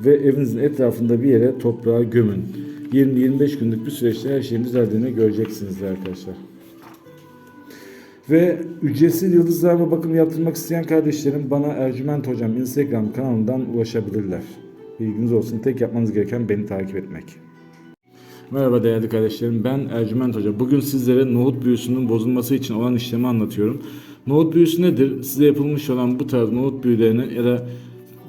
ve evinizin etrafında bir yere toprağa gömün. 20-25 günlük bir süreçte her şeyin düzeldiğini göreceksiniz arkadaşlar. Ve ücretsiz yıldızlarla bakım yaptırmak isteyen kardeşlerim bana Ercüment Hocam Instagram kanalından ulaşabilirler. Bilginiz olsun tek yapmanız gereken beni takip etmek. Merhaba değerli kardeşlerim ben Ercüment Hoca. Bugün sizlere nohut büyüsünün bozulması için olan işlemi anlatıyorum. Nohut büyüsü nedir? Size yapılmış olan bu tarz nohut büyülerini ya da